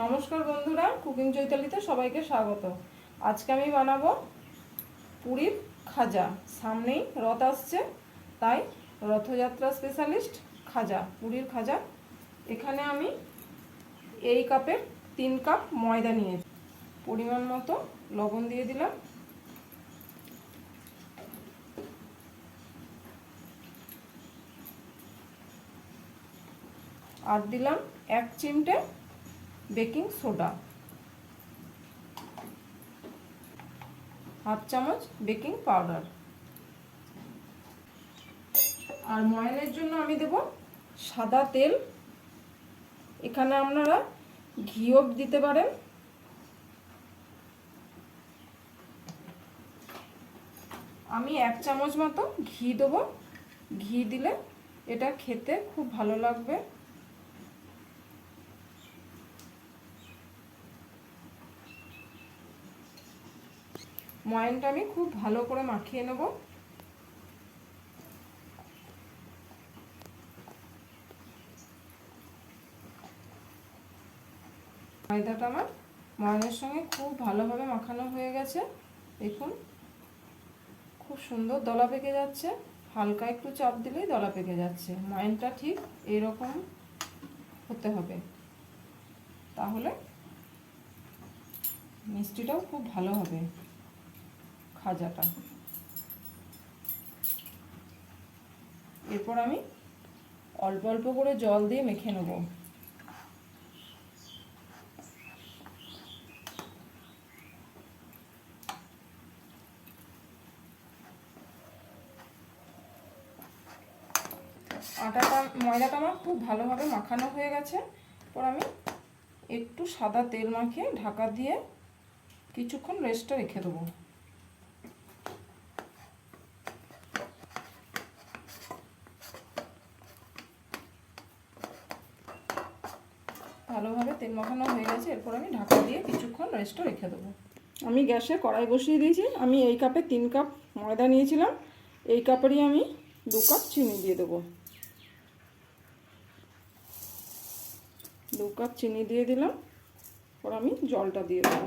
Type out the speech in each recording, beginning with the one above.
নমস্কার বন্ধুরা, কুকিং চৈতালিতে সবাইকে স্বাগত। আজকে আমি বানাবো পুরীর খাজা। সামনেই রথ আসছে, তাই রথযাত্রা স্পেশালিস্ট খাজা, পুরীর খাজা। এখানে আমি এই কাপের তিন কাপ ময়দা নিয়েছি। পরিমাণ মতো লবণ দিয়ে দিলাম। আর দিলাম এক চিমটে বেকিং সোডা। হাফ চামচ বেকিং পাউডার। আর ময়নের জন্য আমি দেব সাদা তেল। এখানে আপনারা ঘিও দিতে পারেন। আমি এক চামচ মতো ঘি দেবো। ঘি দিলে এটা খেতে খুব ভালো লাগবে। ময়ানটা আমি খুব ভালো করে মাখিয়ে নেব। ময়দাটা আমার ময়নের সঙ্গে খুব ভালোভাবে মাখানো হয়ে গেছে। দেখুন, খুব সুন্দর দলা পেকে যাচ্ছে। হালকা একটু চাপ দিলেই দলা পেকে যাচ্ছে। ময়নটা ঠিক এরকম হতে হবে। তাহলে মিষ্টিটাও খুব ভালো হবে। খাজাটা। এরপর আমি অল্প অল্প করে জল দিয়ে মেখে নেব। আটাটা, ময়দাটা আমার খুব ভালোভাবে মাখানো হয়ে গেছে। পর আমি একটু সাদা তেল মাখিয়ে ঢাকা দিয়ে কিছুক্ষণ রেস্টটা রেখে দেবো ভালোভাবে তেল মাখানো হয়ে গেছে, এরপর আমি ঢাকা দিয়ে কিছুক্ষণ রেস্টও রেখে দেবো। আমি গ্যাসে কড়াই বসিয়ে দিয়েছি। আমি এই কাপে তিন কাপ ময়দা নিয়েছিলাম। এই কাপেরই আমি দু কাপ চিনি দিয়ে দেবো। দু কাপ চিনি দিয়ে দিলাম। ওর আমি জলটা দিয়ে দেবো।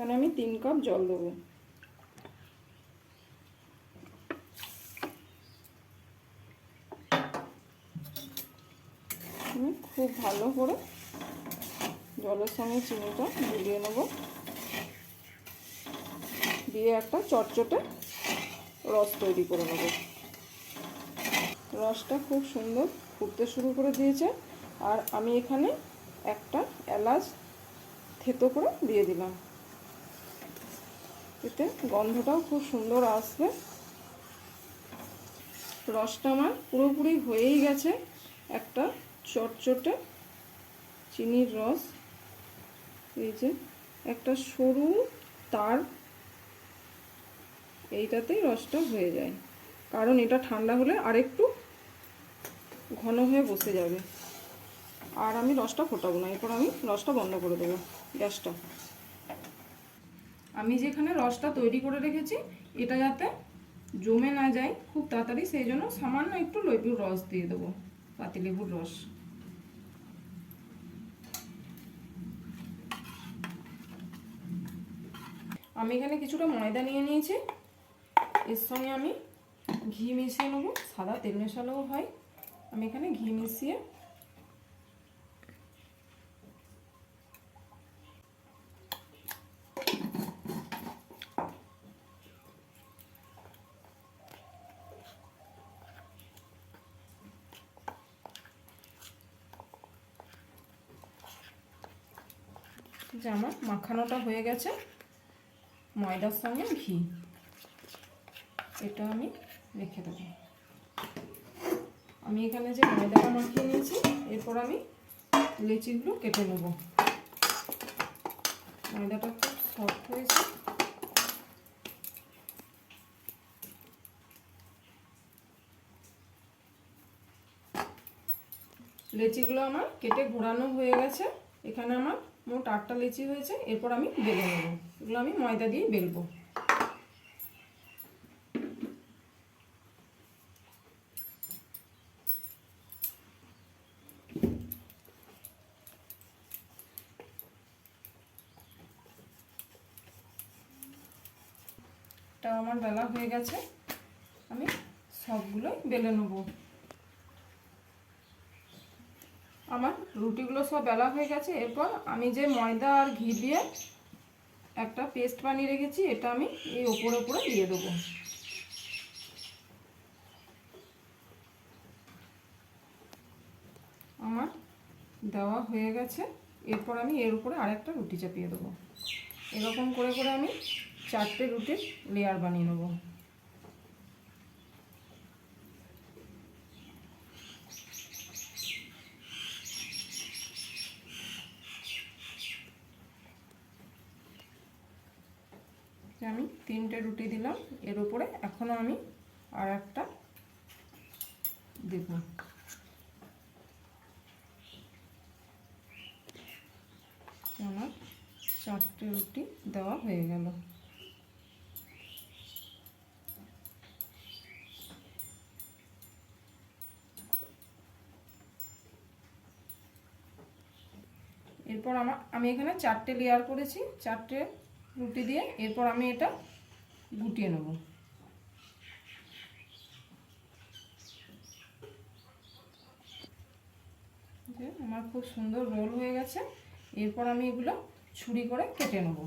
এখানে আমি তিন কাপ জল দেবো। খুব ভালো করে জলের সঙ্গে চিনিটা গুলিয়ে নেব। দিয়ে একটা চটচটে রস তৈরি করে নেব। রসটা খুব সুন্দর ফুটতে শুরু করে দিয়েছে। আর আমি এখানে একটা এলাচ থেতো করে দিয়ে দিলাম। এতে গন্ধটাও খুব সুন্দর আসবে। রসটা আমার পুরোপুরি হয়েই গেছে। একটা চটচটে চিনির রস। এই যে একটা সরু তার। এইটাতেই রসটা হয়ে যায়। কারণ এটা ঠান্ডা হলে আরেকটু ঘন হয়ে বসে যাবে। আর আমি রসটা ফোটাবো না, এরপর আমি রসটা বন্ধ করে দেবো গ্যাসটা। আমি যেখানে রসটা তৈরি করে রেখেছি, এটা যাতে জমে না যায় খুব তাড়াতাড়ি, সেই জন্য সামান্য একটু লেবুর রস দিয়ে দেবো পাতিলেবুর রস। আমি এখানে কিছুটা ময়দা নিয়ে নিয়েছি, এর সঙ্গে আমি ঘি মিশিয়ে নেব, সাদা তেল মেশালেও হয়। আমি এখানে ঘি মিশিয়ে যে আমার মাখানোটা হয়ে গেছে, ময়দার সঙ্গে ঘি। এটা আমি রেখে দেবো। আমি এখানে যে ময়দাটা মাখিয়ে নিয়েছি, এরপর আমি লেচিগুলো কেটে নেব। ময়দাটা খুব সফট হয়েছে। লেচিগুলো আমার কেটে ঘোরানো হয়ে গেছে। এখানে আমার মোট আটটা লেচি হয়েছে, এরপর আমি বেলে নেব। এগুলো আমি ময়দা দিয়ে বেলবো। আমার বেলা হয়ে গেছে, আমি সবগুলো বেলে নেব। আমার রুটিগুলো সব বেলা হয়ে গেছে। এরপর আমি যে ময়দা আর ঘি দিয়ে একটা পেস্ট বানিয়ে রেখেছি, এটা আমি এই ওপরে ওপরে দিয়ে দেবো। আমার দেওয়া হয়ে গেছে। এরপর আমি এর উপরে আরেকটা রুটি চাপিয়ে দেবো। এরকম করে করে আমি চারটে রুটির লেয়ার বানিয়ে নেব আমি তিনটে রুটি দিলাম, এর উপরে এখনও আমি আর একটা দেব। আমার চারটে রুটি দেওয়া হয়ে গেল। এরপর আমার, আমি এখানে চারটে লেয়ার করেছি, চারটে রুটি দিয়ে। এরপর আমি এটা গুটিয়ে নেব। আমার খুব সুন্দর রোল হয়ে গেছে। এরপর আমি এগুলো ছুরি করে কেটে নেব।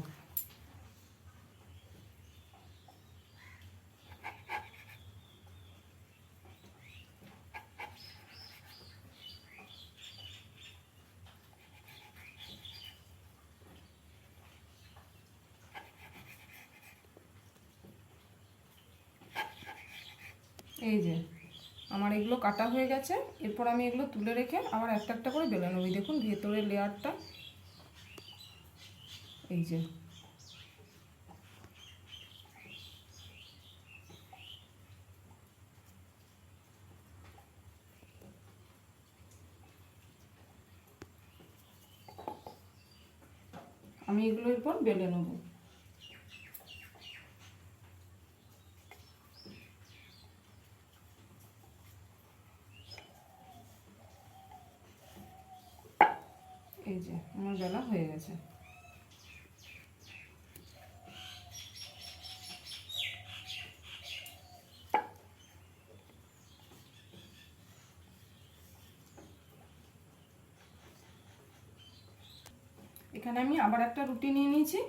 এই যে, আমার এগুলো কাটা হয়ে গেছে। এরপর আমি এগুলো তুলে রেখে আবার একটা একটা করে বেলে নেব। দেখুন, ভেতরের লেয়ারটা। এই যে। আমি এগুলো এরপর বেলে নেব এই যে আমার বেলা হয়ে গেছে এখানে আমি আবার একটা রুটি নিয়ে নিয়েছি।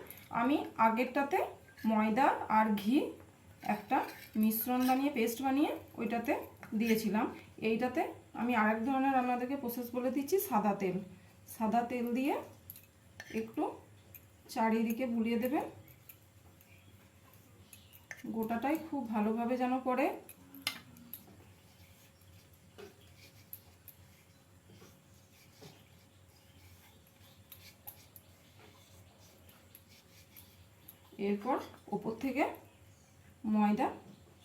আমি আগেরটাতে ময়দা আর ঘি একটা মিশ্রণ বানিয়ে, পেস্ট বানিয়ে ওইটাতে দিয়েছিলাম। এইটাতে আমি আরেক ধরনের আপনাদেরকে প্রসেস বলে দিচ্ছি, সাদা তেল। সাদা তেল দিয়ে একটু চারিদিকে বুলিয়ে দেবেন। গোটাটাই খুব ভালোভাবে যেন পড়ে। এরপর ওপর থেকে ময়দা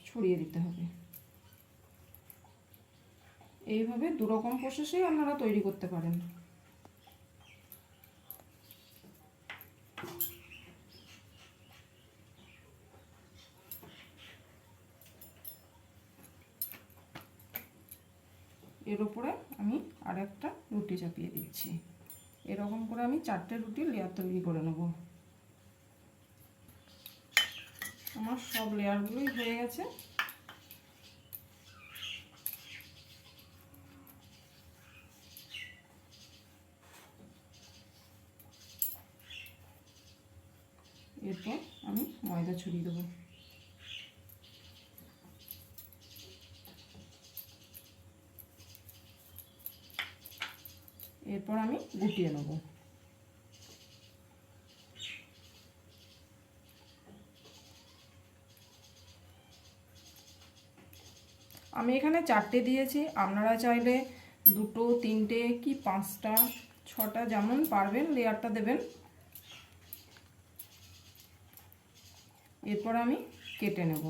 ছড়িয়ে দিতে হবে। এইভাবে দুরকম প্রসেসেই আপনারা তৈরি করতে পারেন। এর উপরে আমি আর একটা রুটি চাপিয়ে দিচ্ছি। এরকম করে আমি চারটে রুটি লেয়ার তৈরি করে নেব। আমার সব লেয়ারগুলোই হয়ে গেছে। এরপর আমি ময়দা ছড়িয়ে দেবো। গুটিয়ে নেব। আমি এখানে চারটে দিয়েছি। আপনারা চাইলে দুটো, তিনটে কি পাঁচটা, ছটা যেমন পারবেন লেয়ারটা দেবেন। এরপর আমি কেটে নেব।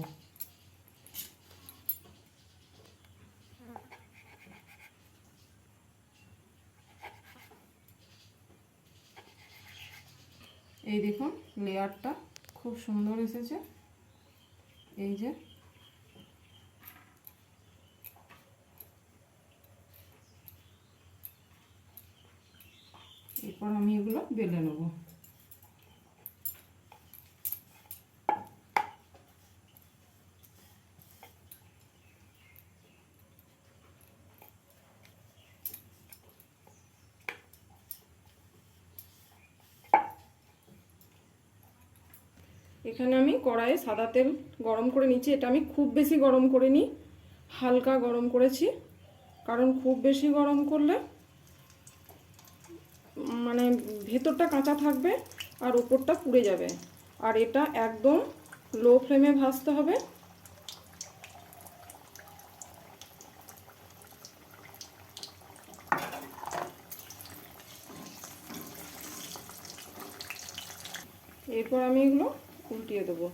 এই দেখুন লেয়ারটা খুব সুন্দর এসেছে। এই যে। এরপর আমি এগুলো বেলে নেব। এখানে আমি কড়াইয়ে সাদা তেল গরম করে নিচ্ছি। এটা আমি খুব বেশি গরম করে নিই হালকা গরম করেছি। কারণ খুব বেশি গরম করলে মানে ভেতরটা কাঁচা থাকবে আর উপরটা পুড়ে যাবে। আর এটা একদম লো ফ্লেমে ভাজতে হবে। এরপর আমি এগুলো উল্টিয়ে দেবো।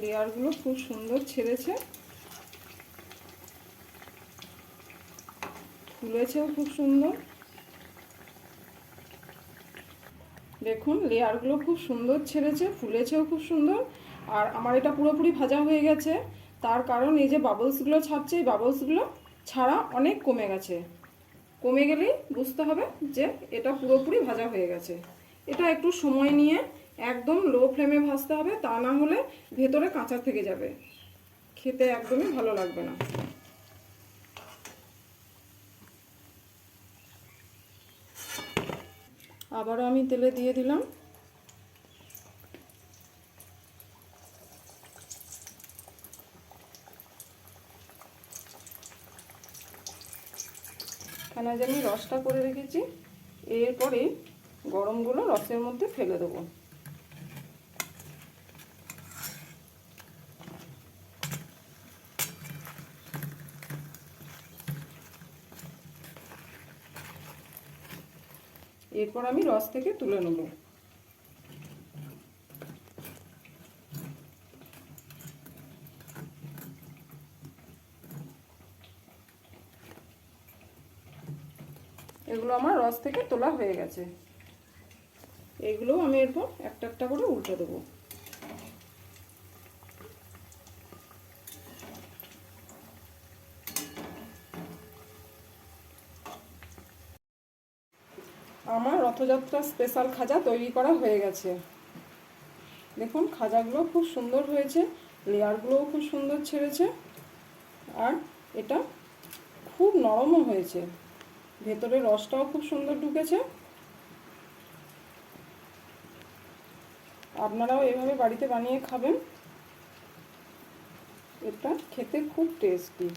লেয়ারগুলো খুব সুন্দর ছেড়েছে। ফুলেছেও খুব সুন্দর। দেখুন, লেয়ারগুলো খুব সুন্দর ছেড়েছে, ফুলেছেও খুব সুন্দর। আর আমার এটা পুরোপুরি ভাজা হয়ে গেছে। তার কারণ এই যে বাবলসগুলো ছাড়ছে, এই বাবলসগুলো ছাড়া অনেক কমে গেছে। কমে গেলেই বুঝতে হবে যে এটা পুরোপুরি ভাজা হয়ে গেছে। এটা একটু সময় নিয়ে একদম লো ফ্লেমে ভাজতে হবে, তা না হলে ভেতরে কাঁচা থেকে যাবে। খেতে একদমই ভালো লাগবে না। আবারও আমি তেলে দিয়ে দিলাম। এখানে যে আমি রসটা করে রেখেছি, এরপরে গরমগুলো রসের মধ্যে ফেলে দেবো। এরপর আমি রস থেকে তুলে নেব। এগুলো আমার রস থেকে তোলা হয়ে গেছে। এগুলো আমি এরপর একটা একটা করে উল্টে দেবো। আমার রথযাত্রা স্পেশাল খাজা তৈরি করা হয়ে গেছে। দেখুন, খাজাগুলো খুব সুন্দর হয়েছে, লেয়ারগুলোও খুব সুন্দর ছেড়েছে, আর এটা খুব নরমও হয়েছে। ভেতরে রসটাও খুব সুন্দর ঢুকেছে। আপনারাও এভাবে বাড়িতে বানিয়ে খাবেন। এটা খেতে খুব টেস্টি